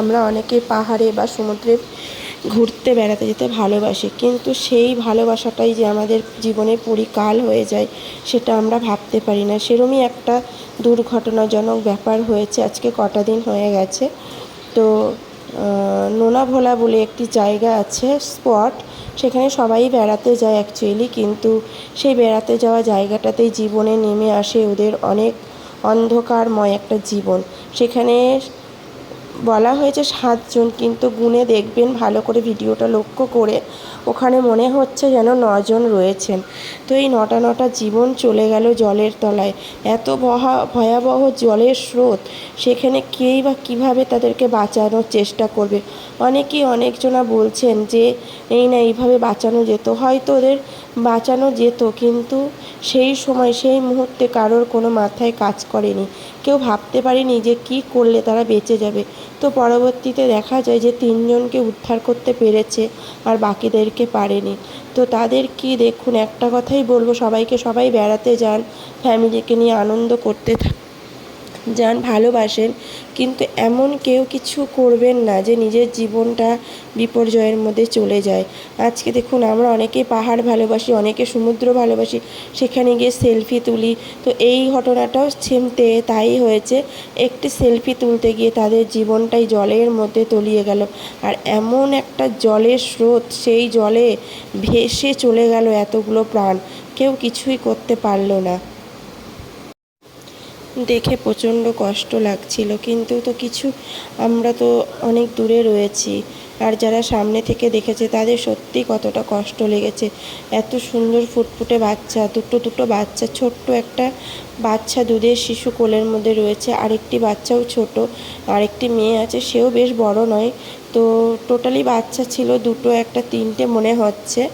আমরা অনেকে পাহাড়ে বা সমুদ্রে ঘুরতে বেড়াতে যেতে ভালোবাসি। কিন্তু সেই ভালোবাসাটাই যে আমাদের জীবনে পরিকাল হয়ে যায়, সেটা আমরা ভাবতে পারি না। সেরমই একটা দুর্ঘটনাজনক ব্যাপার হয়েছে, আজকে কটা দিন হয়ে গেছে। তো নোনা ভোলা বলে একটি জায়গা আছে, স্পট। সেখানে সবাই বেড়াতে যায় অ্যাকচুয়ালি কিন্তু সেই বেড়াতে যাওয়া জায়গাটাতেই জীবনে নেমে আসে ওদের অনেক অন্ধকারময় একটা জীবন। সেখানে বলা হয়েছে সাতজন, কিন্তু গুনে দেখবেন ভালো করে ভিডিওটা লক্ষ্য করে ওখানে মনে হচ্ছে যেন নজন রয়েছেন। তো এই নটা নটা জীবন চলে গেল জলের তলায়। এত বহা ভয়াবহ জলের স্রোত, সেখানে কেই বা কীভাবে তাদেরকে বাঁচানোর চেষ্টা করবে? অনেকেই অনেকজনা বলছেন যে, এই না, এইভাবে বাঁচানো যেত। হয়তো ওদের বাঁচানো যেত, কিন্তু সেই সময়, সেই মুহূর্তে কারোর কোনো মাথায় কাজ করেনি। কেউ ভাবতে পারেনি যে কী করলে তারা বেঁচে যাবে। তো পরবর্তীতে দেখা যায় যে তিনজনকে উদ্ধার করতে পেরেছে আর বাকিদেরকে পারেনি। তো তাদের কি দেখুন, একটা কথাই বলব, সবাইকে সবাই বেড়াতে যান ফ্যামিলিকে নিয়ে আনন্দ করতে যান, ভালোবাসেন, কিন্তু এমন কেউ কিছু করবেন না যে নিজের জীবনটা বিপর্যয়ের মধ্যে চলে যায়। আজকে দেখুন, আমরা অনেকে পাহাড় ভালোবাসি, অনেকে সমুদ্র ভালোবাসি, সেখানে গিয়ে সেলফি তুলি। তো এই ঘটনাটাও সেমতে তাই হয়েছে। একটি সেলফি তুলতে গিয়ে তাদের জীবনটাই জলের মধ্যে তলিয়ে গেল। আর এমন একটা জলের স্রোত, সেই জলে ভেসে চলে গেল এতগুলো প্রাণ। কেউ কিছুই করতে পারল না। দেখে প্রচণ্ড কষ্ট লাগছিল। কিন্তু তো কিছু, আমরা তো অনেক দূরে রয়েছি। আর যারা সামনে থেকে দেখেছে, তাদের সত্যি কতটা কষ্ট লেগেছে। এত সুন্দর ফুটফুটে বাচ্চা, দুটো দুটো বাচ্চা, ছোট্ট একটা বাচ্চা দুধের শিশু কোলের মধ্যে রয়েছে। আরেকটি বাচ্চাও ছোট, আরেকটি মেয়ে আছে, সেও বেশ বড় নয়। তো টোটালি বাচ্চা ছিল দুটো, একটা তিনটে মনে হচ্ছে।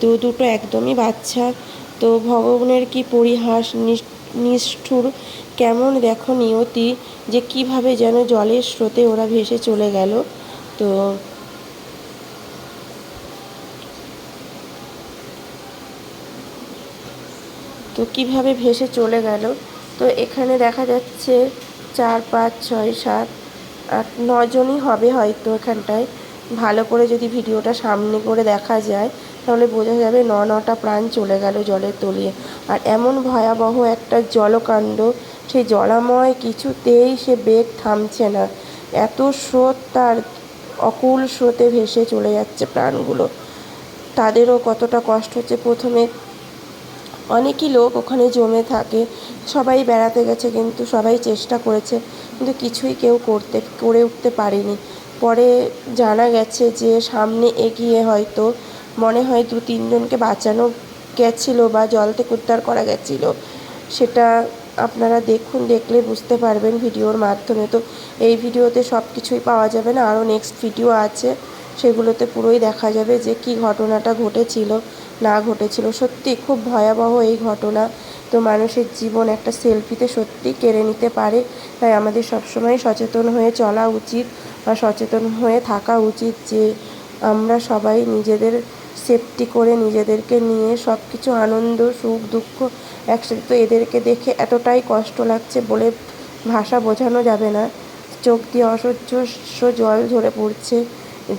তো দুটো একদমই বাচ্চা। তো ভগবানের কি পরিহাস নিষ্ঠুর, কেমন দেখো নিয়তি যে কীভাবে যেন জলের স্রোতে ওরা ভেসে চলে গেল। তো তো কীভাবে ভেসে চলে গেল? তো এখানে দেখা যাচ্ছে চার, পাঁচ, ছয়, সাত, আট নজনই হবে হয়তো এখানটায়। ভালো করে যদি ভিডিওটা সামনে করে দেখা যায় তাহলে বোঝা যাবে ন নটা প্রাণ চলে গেল জলের তলিয়ে। আর এমন ভয়াবহ একটা জলকাণ্ড সেই জলাময় কিছুতেই সে বেগ থামছে না। এত স্রোত তার অকুল স্রোতে ভেসে চলে যাচ্ছে প্রাণগুলো। তাদেরও কতটা কষ্ট হচ্ছে প্রথমে। অনেকই লোক ওখানে জমে থাকে, সবাই বেড়াতে গেছে কিন্তু সবাই চেষ্টা করেছে, কিন্তু কিছুই কেউ করতে, করে উঠতে পারেনি। পরে জানা গেছে যে সামনে এগিয়ে হয়তো মনে হয় দু তিনজনকে বাঁচানো গেছিল বা জল থেকে উদ্ধার করা গেছিল। সেটা আপনারা দেখুন, দেখলে বুঝতে পারবেন ভিডিওর মাধ্যমে। তো এই ভিডিওতে সব কিছুই পাওয়া যাবে না, আরও নেক্সট ভিডিও আছে। সেগুলোতে পুরোই দেখা যাবে যে কী ঘটনাটা ঘটেছিল, না ঘটেছিল। সত্যি খুব ভয়াবহ এই ঘটনা। তো মানুষের জীবন একটা সেলফিতে সত্যি কেড়ে নিতে পারে। তাই আমাদের সবসময় সচেতন হয়ে চলা উচিত বা সচেতন হয়ে থাকা উচিত যে আমরা সবাই নিজেদের সেফটি করে নিজেদেরকে নিয়ে সব কিছু আনন্দ, সুখ, দুঃখ একসাথে তো এদেরকে দেখে এতটাই কষ্ট লাগছে বলে ভাষা বোঝানো যাবে না। চোখ দিয়ে অসহ্য জল ঝরে পড়ছে।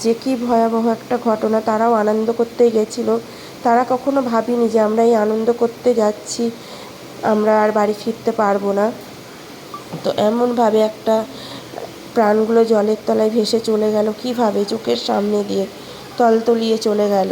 যে কী ভয়াবহ একটা ঘটনা তারাও আনন্দ করতেই গেছিল। তারা কখনো ভাবিনি যে আমরা এই আনন্দ করতে যাচ্ছি, আমরা আর বাড়ি ফিরতে পারব না। তো এমনভাবে একটা প্রাণগুলো জলের তলায় ভেসে চলে গেল। কীভাবে? চোখের সামনে দিয়ে তলতলিয়ে চলে গেল।